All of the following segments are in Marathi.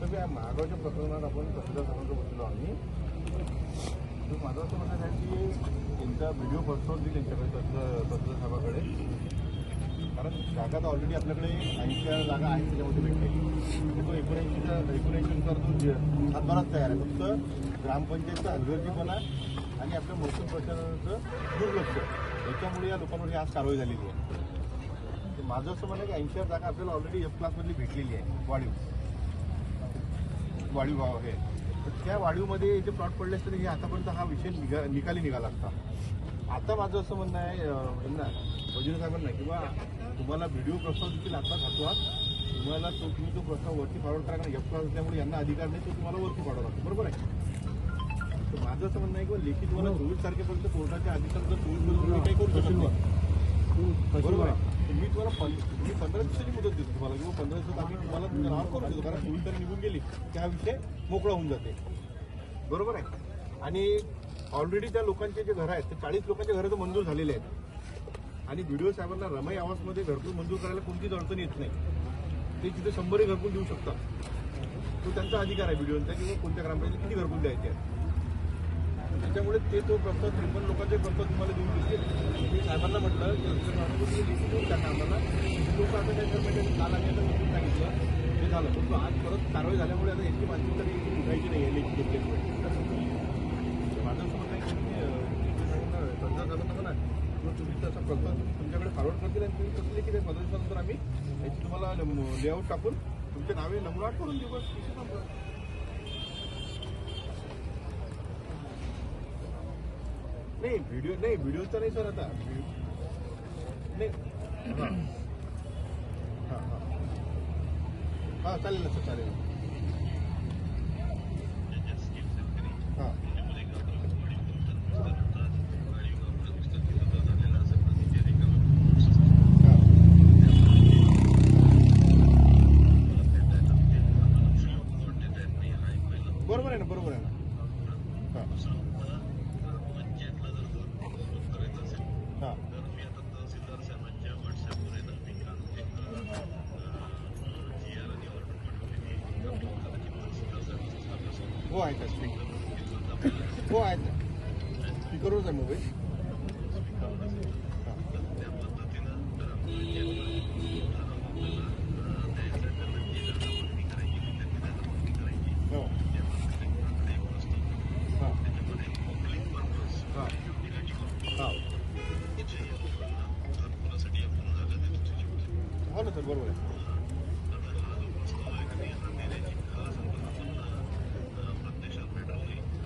तर या प्रकरणात आपण तहसीलदार बसलो आम्ही तर माझं असं म्हणणं आहे की त्यांचा व्हिडिओ पाठवून त्यांच्याकडे तहसीलदार तहसीलदार कारण जागा तर ऑलरेडी आपल्याकडे ऐंशी जागा आहेत त्याच्यामध्ये भेटलेली तो एकोणऐंशीचा एकोणऐंशीनुसार तो तयार आहे फक्त ग्रामपंचायतचा हलगर्जीपणा आणि आपल्या महसूल प्रशासनाचं दुर्लक्ष याच्यामुळे या लोकांवर आज कारवाई झालेली आहे माझं असं म्हणणं आहे की ऐंशी जागा आपल्याला ऑलरेडी एफ क्लासमधली भेटलेली आहे वाढीव. वाढीव भाव आहे. तर त्या वाढीवमध्ये जे प्लॉट पडले असते हे आतापर्यंत हा विषय निघा निकाली निघाला असता. आता माझं असं म्हणणं आहे यांना वजीर साहेबांना किंवा तुम्हाला व्हिडिओ प्रस्ताव देखील आता घातवा तुम्हाला तो तुम्ही तो प्रस्ताव वरती फॉरवर्ड करा कारण एफ क्लास असल्यामुळे यांना अधिकार नाही तो तुम्हाला वरती फॉरवर्ड लागतो. बरोबर आहे? तर माझं असं म्हणणं आहे की लेखी तुम्हाला चोवीस तारखेपर्यंत कोर्टाच्या अधिकार जर चोवीस काही करू शकत नाही बरोबर आहे? मी तुम्हाला पं- मी पंधरा दिवसाची मुदत देतो तुम्हाला. किंवा पंधरा दिवसात आम्ही तुम्हाला नाव करू देतो. कारण चोवीस निघून गेली. त्या विषय मोकळा होऊन जाते. बरोबर आहे? आणि ऑलरेडी त्या लोकांचे जे घर आहेत ते चाळीस लोकांचे घरं तर मंजूर झालेले आहेत. आणि व्हिडिओ साहेबांना रमाई आवासमध्ये घरकुल मंजूर करायला कोणतीच अडचण येत नाही. ते तिथे शंभरही घरकुल देऊ शकतात. तो त्यांचा अधिकार आहे व्हिडिओचा किंवा कोणत्या ग्रामपंचायत किती घरकुल द्यायचे आहेत. त्याच्यामुळे ते तो प्रस्ताव त्रेपन्न लोकांचे प्रस्ताव तुम्हाला देऊन देतील मी साहेबांना म्हटलं की आमच्या माणूस तुम्ही देऊन टाका आम्हाला. लोक आता काय करणार करतात काल आम्ही आता लिखून सांगितलं ते झालं. परंतु आज परत कारवाई झाल्यामुळे आता इतकी माहिती तरी उठायची नाही आहे लेखी घेतल्याशिवाय म्हणजे माझं असं म्हणणं आहे की तुम्ही, अं, पंधरा साहेबांना किंवा तुम्ही तसा प्रस्ताव तुमच्याकडे फॉरवर्ड करतील आणि तुम्ही कसं लिखित आहे? पंधरा दिवसानंतर आम्ही याची तुम्हाला लेआउट टाकून तुमच्या नावे नमुना करून देऊ. नाही व्हिडिओ नाही व्हिडिओचा नाही सर आता नाही। हां हां हां। हां चालेल ना सर चालेल। हां। हां बरोबर आहे ना बरोबर आहे ना हां। हां। हो आहेत स्पीकर हो आहेत स्पीकरवरच आहे मोबाईल हो हां हां हां हो ना सर बरोबर आहे नाही हो. बरोबर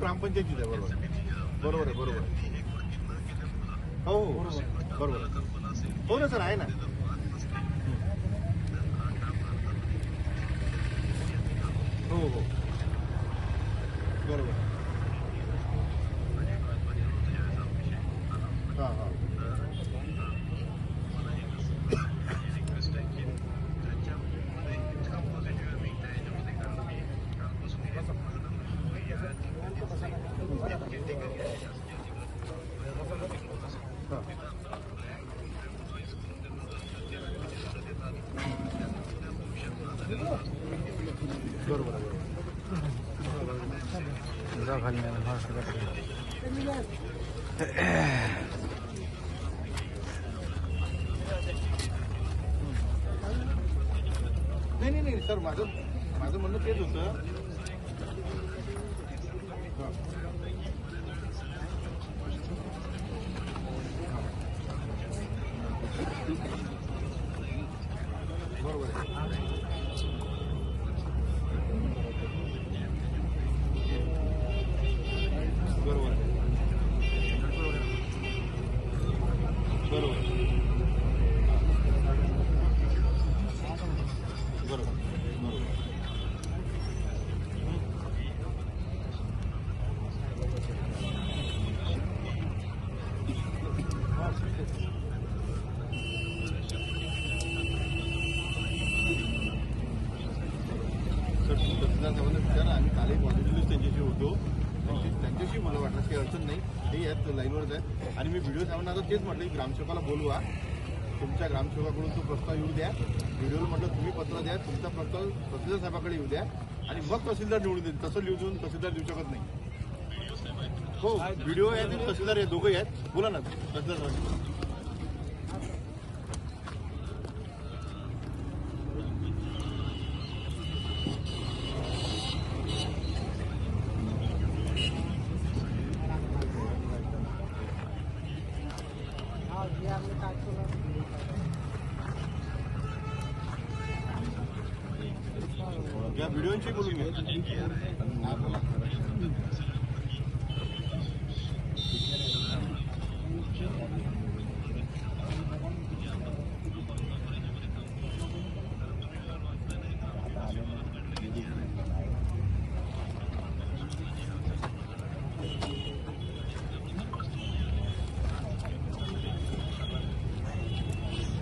ग्रामपंचायतीच आहे बरोबर. बरोबर आहे बरोबर आहे. हो हो बरोबर बरोबर आहे. हो ना सर आहे ना. हो हो बरोबर हां हां हां बरोबर आहे बरोबर नाही नाही नाही सर माझं माझं म्हणणं तेच होतं हा. बरोबर आहे. बरोबर आहे. बरोबर आहे. बरोबर बरोबर सर तहसीलदार साहेबांना विचारा आम्ही कालही पॉझिटिव्ह त्यांच्याशी होतो. त्यांच्याशी मला वाटलं की अडचण नाही. ते आहेत लाईनवरच आहे. आणि मी व्हिडिओ साहेबांना आता तेच म्हटलं की ग्रामसेवकाला बोलवा. तुमच्या ग्रामसेवकाकडून तो प्रस्ताव येऊ द्या. व्हिडिओला म्हटलं तुम्ही पत्र द्या. तुमचा प्रस्ताव तहसीलदार साहेबाकडे येऊ द्या. आणि मग तहसीलदार निवडून देईल तसं लिहून देऊन तहसीलदार देऊ शकत नाही. हो व्हिडिओ आहे आणि तहसीलदार आहे दोघंही आहेत बोला ना तहसीलदार साहेब. या व्हिडिओची बोलून घ्या